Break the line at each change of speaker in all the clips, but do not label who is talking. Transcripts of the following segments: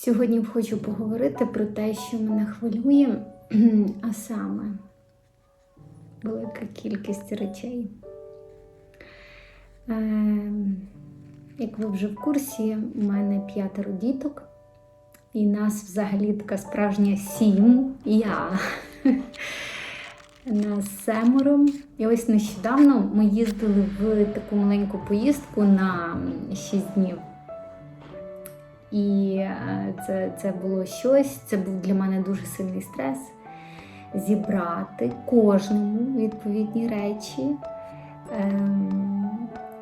Сьогодні хочу поговорити про те, що мене хвилює, а саме велика кількість речей. Е, Як ви вже в курсі, у мене п'ятеро діток, і нас взагалі така справжня сім. Я. Нас семеро. І ось нещодавно ми їздили в таку маленьку поїздку на 6 днів. І е, це, це було щось, це був для мене дуже сильний стрес. Зібрати кожному відповідні речі, ем,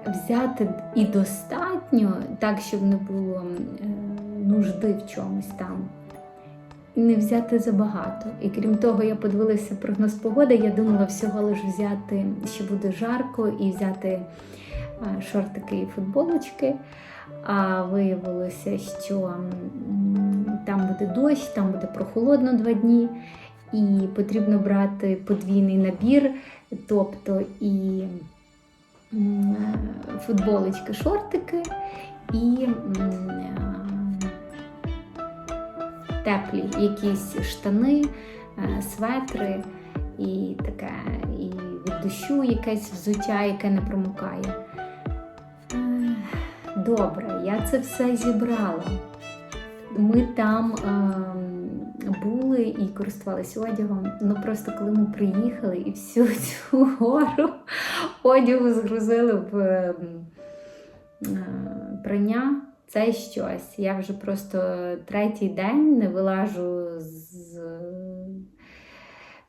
взяти і достатньо, так, щоб не було е, нужди в чомусь там. І не взяти забагато. І крім того, я подивилася прогноз погоди. Я думала всього лиш взяти, що буде жарко, і взяти шортики і футболочки. А виявилося, що там буде дощ, там буде прохолодно два дні, і потрібно брати подвійний набір, тобто і е, футболочки, шортики, і е, теплі якісь штани, е, светри і таке, і від дощу якесь взуття, яке не промокає. Е, Добре, я це все зібрала. Ми там ем, були і користувалися одягом. Ну просто коли ми приїхали і всю цю гору одягу згрузили в ем, е, прання, це щось. Я вже просто третій день не вилажу з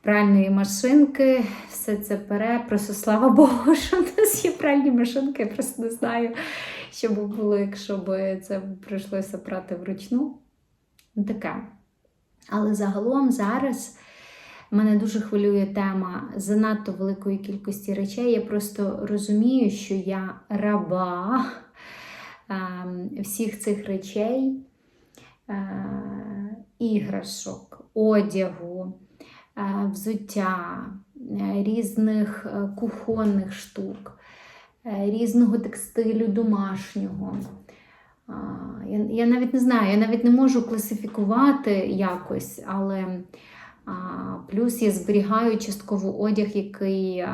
пральної машинки, все це пере. Просто слава Богу, що в нас є пральні машинки. Я просто не знаю, що би було, якщо б це прийшлося прати вручну. Ну, Таке. Але загалом зараз мене дуже хвилює тема занадто великої кількості речей. Я просто розумію, що я раба ем, всіх цих речей, е, іграшок, одягу, е, взуття, е, різних е, кухонних штук, е, різного текстилю домашнього. Я, навіть не знаю, я навіть не можу класифікувати якось, але плюс я зберігаю частково одяг, який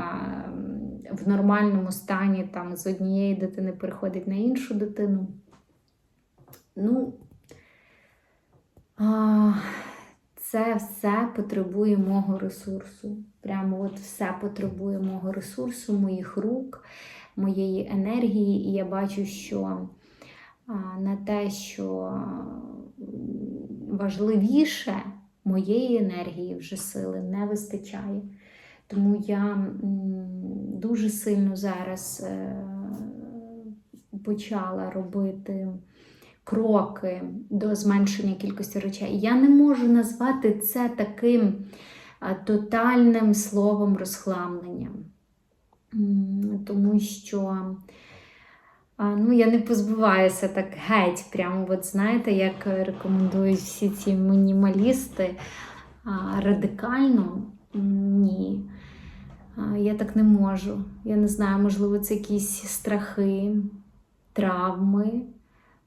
в нормальному стані там, з однієї дитини переходить на іншу дитину. Ну, це все потребує мого ресурсу. Прямо от все потребує мого ресурсу, моїх рук, моєї енергії. І я бачу, що на те, що важливіше моєї енергії вже сили не вистачає. Тому я дуже сильно зараз е, почала робити кроки до зменшення кількості речей. Я не можу назвати це таким тотальним словом розхламлення, М, тому що ну, я не позбуваюся так геть. Прямо, от знаєте, як рекомендують всі ці мінімалісти радикально. Ні. Я так не можу. Я не знаю, можливо, це якісь страхи, травми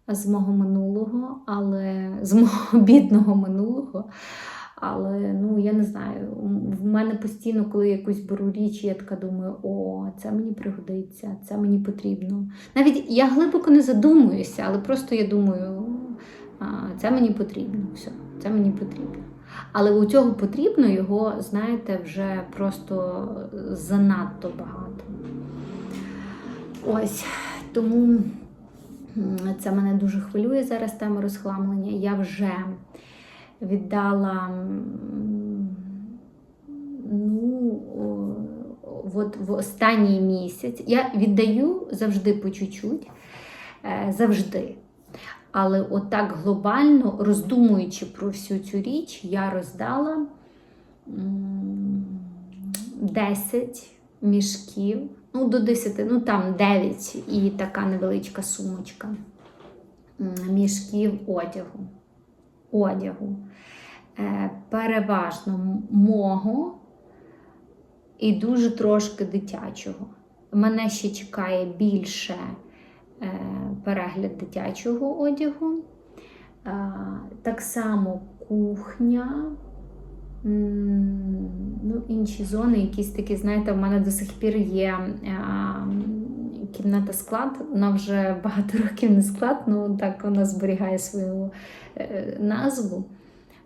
з мого минулого, але з мого бідного минулого. Але ну я не знаю, в мене постійно, коли я якусь беру річ, я така думаю, о, це мені пригодиться, це мені потрібно. Навіть я глибоко не задумуюся, але просто я думаю, це мені потрібно. Все, це мені потрібно. Але у цього потрібно його, знаєте, вже просто занадто багато. Ось тому це мене дуже хвилює зараз тема розхламлення. Я вже віддала ну, от в останній місяць. Я віддаю завжди по чуть-чуть, е, завжди. Але отак глобально, роздумуючи про всю цю річ, я роздала 10 мішків, ну до 10, ну там 9 і така невеличка сумочка мішків одягу. Одягу. Е, Переважно мого і дуже трошки дитячого. Мене ще чекає більше е, перегляд дитячого одягу. Е, Так само кухня. Ну, інші зони, якісь такі, знаєте, в мене до сих пір є кімната склад. Вона вже багато років не склад, ну так вона зберігає свою е, назву.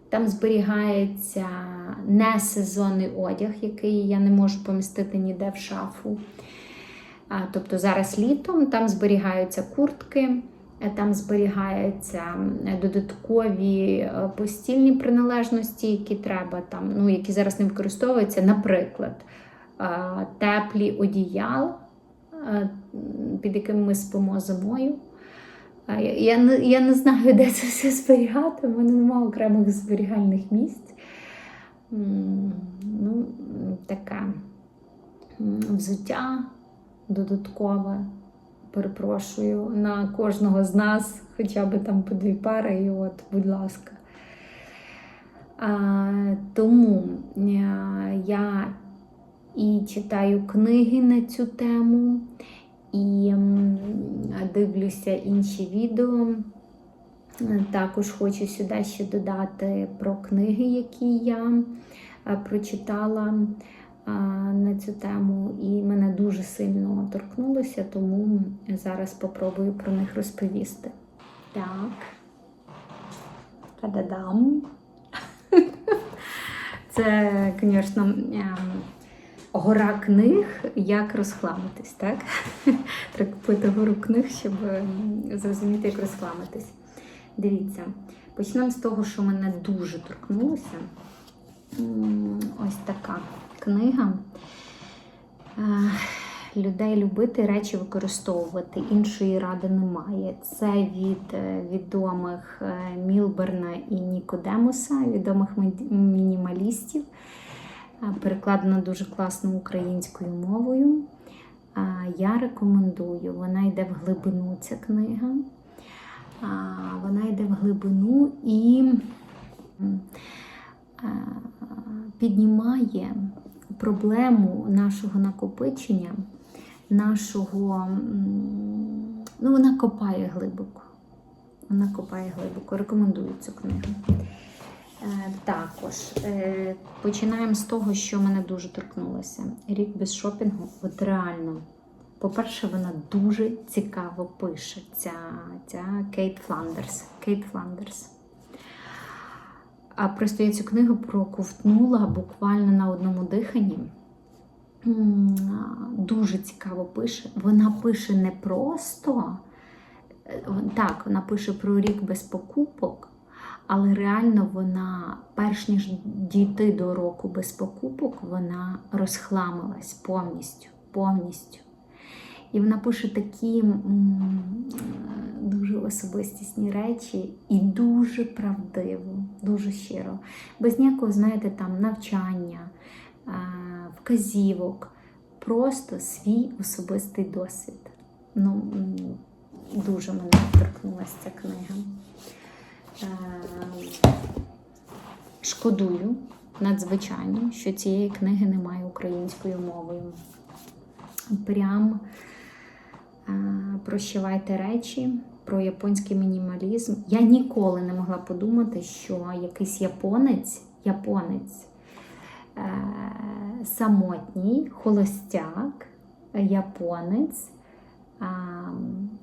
Там зберігається несезонний одяг, який я не можу помістити ніде в шафу. Тобто зараз літом там зберігаються куртки, е, там зберігаються додаткові е, постільні приналежності, які треба там, ну, які зараз не використовуються. Наприклад, теплі одіяла, е, під якими ми спимо зимою. Я, я, не, знаю, де це все зберігати, в мене немає окремих зберігальних місць. Ну, таке взуття додаткове. Перепрошую на кожного з нас, хоча б там по дві пари, і от, будь ласка. А, тому я і читаю книги на цю тему, і дивлюся інші відео. Також хочу сюди ще додати про книги, які я е, прочитала на цю тему, і мене дуже сильно торкнулося, тому зараз попробую про них розповісти. Так. Та-да-дам. Це, звісно, ем, гора книг, як розхламитись, так? Треба купити гору книг, щоб зрозуміти, як розхламитись. Дивіться, почнемо з того, що мене дуже торкнулося. Ось така книга. Е, Людей любити, речі використовувати. Іншої ради немає. Це від е, відомих е, Мілберна і Нікодемуса, відомих мінімалістів. Перекладена дуже класно українською мовою. Я рекомендую, вона йде в глибину, ця книга. Вона йде в глибину і піднімає проблему нашого накопичення, нашого. Ну, вона копає глибоко. Вона копає глибоко. Рекомендую цю книгу. Е, Також е, починаємо з того, що мене дуже торкнулося. Рік без шопінгу, от реально. По-перше, вона дуже цікаво пише. Ця, ця Кейт Фландерс. Кейт Фландерс. А просто я цю книгу проковтнула буквально на одному диханні. Дуже цікаво пише. Вона пише не просто. е, Так, вона пише про рік без покупок, але реально вона, перш ніж дійти до року без покупок, вона розхламилась повністю. повністю. І вона пише такі дуже особистісні речі і дуже правдиво, дуже щиро. Без ніякого, знаєте, там навчання, е, вказівок, просто свій особистий досвід. Ну, дуже мене торкнулася ця книга. Е, Шкодую надзвичайно, що цієї книги немає українською мовою. Прям е, прощавайте речі про японський мінімалізм. Я ніколи не могла подумати, що якийсь японець, японець е, самотній, холостяк, японець,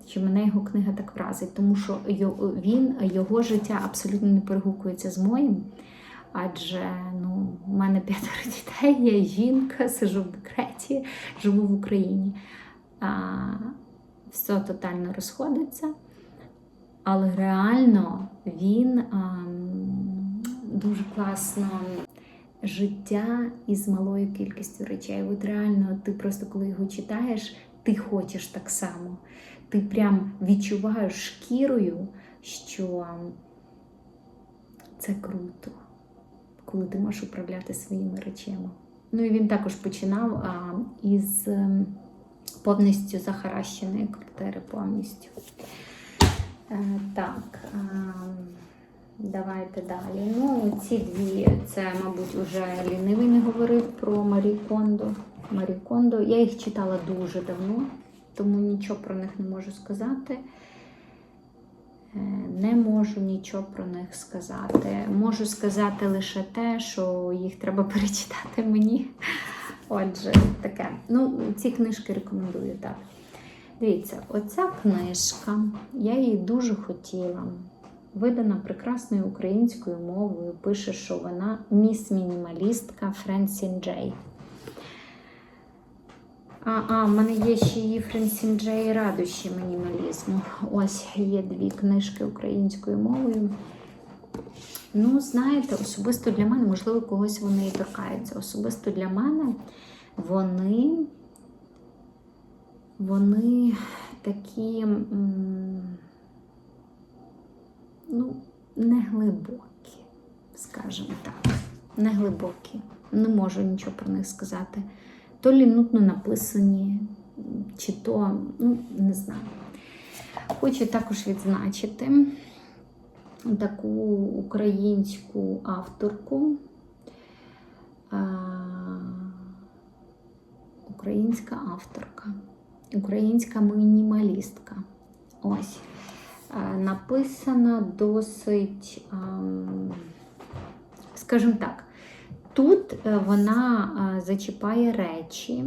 що мене його книга так вразить, тому що він, його життя абсолютно не перегукується з моїм. Адже ну, в мене п'ятеро дітей, я жінка, сижу в декреті, живу в Україні. А, все тотально розходиться. Але реально він ам, дуже класно життя із малою кількістю речей. От реально, ти просто коли його читаєш, ти хочеш так само. Ти прям відчуваєш шкірою, що це круто, коли ти можеш управляти своїми речами. Ну і він також починав а, із ем, повністю захаращеної квартири повністю. Е, так, е, давайте далі. Ну, ці дві, це, мабуть, уже лінивий не говорив про Марі Кондо. Марі Кондо. Я їх читала дуже давно, тому нічого про них не можу сказати. Е, Не можу нічого про них сказати. Можу сказати лише те, що їх треба перечитати мені. Отже, таке. Ну, ці книжки рекомендую так. Дивіться, оця книжка, я її дуже хотіла. Видана прекрасною українською мовою. Пише, що вона міс-мінімалістка Френсін Джей. А, а, в мене є ще її Френсін Джей радощі мінімалізму. Ось є дві книжки українською мовою. Ну, знаєте, особисто для мене, можливо, когось вони і торкаються. Особисто для мене вони, вони такі, ну, не глибокі, скажімо так. Не глибокі. Не можу нічого про них сказати. То лі нудно написані, чи то, ну, не знаю. Хочу також відзначити таку українську авторку. Українська авторка, українська мінімалістка. Ось. Написана досить, скажімо так, тут е, вона е, зачіпає речі,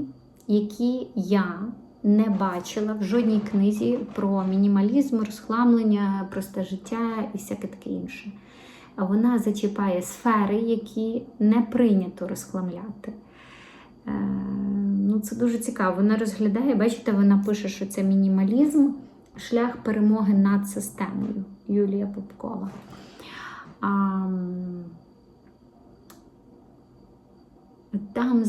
які я не бачила в жодній книзі про мінімалізм, розхламлення, просте життя і всяке таке інше. Вона зачіпає сфери, які не прийнято розхламляти. Е, Ну, це дуже цікаво. Вона розглядає, бачите, вона пише, що це мінімалізм, шлях перемоги над системою Юлія Попкова. Там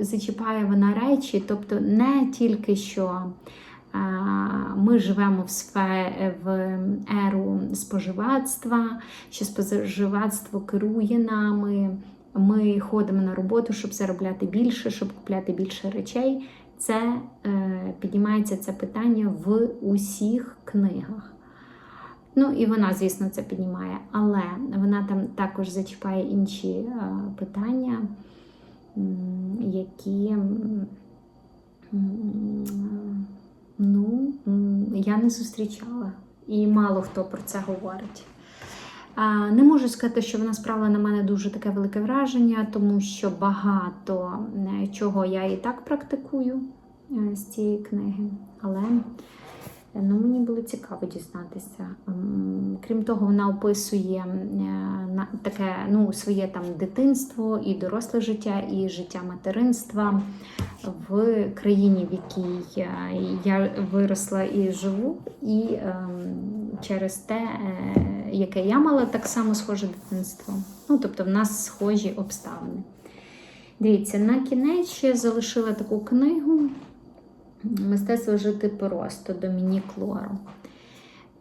зачіпає вона речі, тобто не тільки що ми живемо в, сфе, в еру споживацтва, що споживацтво керує нами. Ми ходимо на роботу, щоб заробляти більше, щоб купляти більше речей. Це е, піднімається це питання в усіх книгах. Ну і вона, звісно, це піднімає, але вона там також зачіпає інші е, питання, які ну, я не зустрічала. І мало хто про це говорить. Не можу сказати, що вона справила на мене дуже таке велике враження, тому що багато е, чого я і так практикую е, з цієї книги. Але ну, мені було цікаво дізнатися. Крім того, вона описує е, таке ну, своє там дитинство і доросле життя, і життя материнства в країні, в якій е, я виросла і живу, і ем, через те, е, яке я мала, так само схоже дитинство. Ну, тобто, в нас схожі обставини. Дивіться, на кінець ще залишила таку книгу Мистецтво жити просто Домінік Лоро.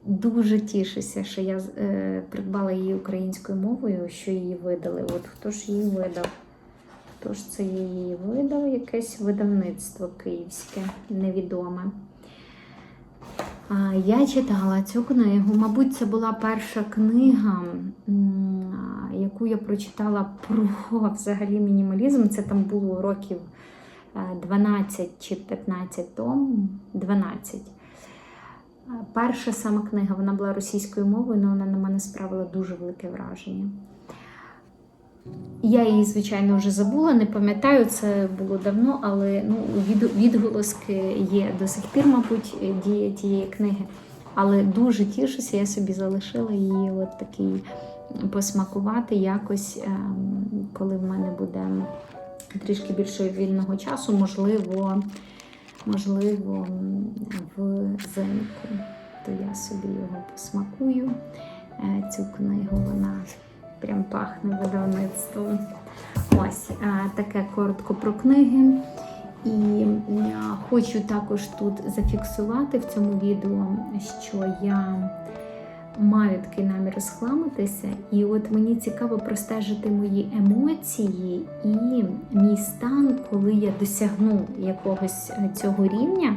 Дуже тішуся, що я е, придбала її українською мовою, що її видали. От хто ж її видав? Хто ж це її видав? Якесь видавництво київське, невідоме. А, Я читала цю книгу. Мабуть, це була перша книга, яку я прочитала про взагалі мінімалізм. Це там було років 12 чи 15 тому. 12. Перша сама книга вона була російською мовою, але вона на мене справила дуже велике враження. Я її, звичайно, вже забула, не пам'ятаю, це було давно, але ну, від, відголоски є до сих пір, мабуть, дія тієї книги. Але дуже тішуся, я собі залишила її от такий посмакувати якось, ем, коли в мене буде трішки більше вільного часу, можливо, можливо, взимку. То я собі його посмакую. Е, Цю книгу вона прям пахне видавництвом. Ось е, таке коротко про книги. І е, хочу також тут зафіксувати в цьому відео, що я маю такий намір розхламитися, і от мені цікаво простежити мої емоції і мій стан, коли я досягну якогось е, цього рівня,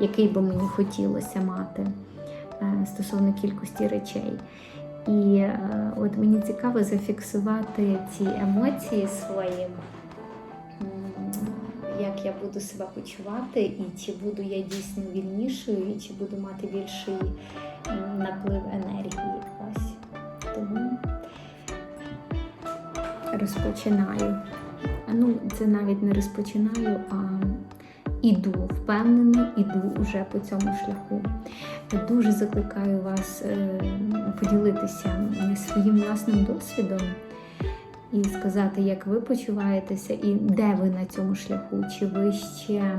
який би мені хотілося мати е, стосовно кількості речей. І е, от мені цікаво зафіксувати ці емоції свої, м, як я буду себе почувати, і чи буду я дійсно вільнішою, і чи буду мати більший наплив енергії. Ось. Тому розпочинаю. Ну, це навіть не розпочинаю, а іду, впевнено, іду вже по цьому шляху. Дуже закликаю вас е, поділитися своїм власним досвідом і сказати, як ви почуваєтеся і де ви на цьому шляху, чи ви ще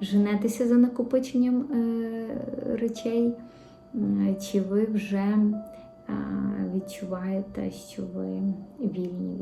женетеся за накопиченням е, речей, чи ви вже відчуваєте, що ви вільні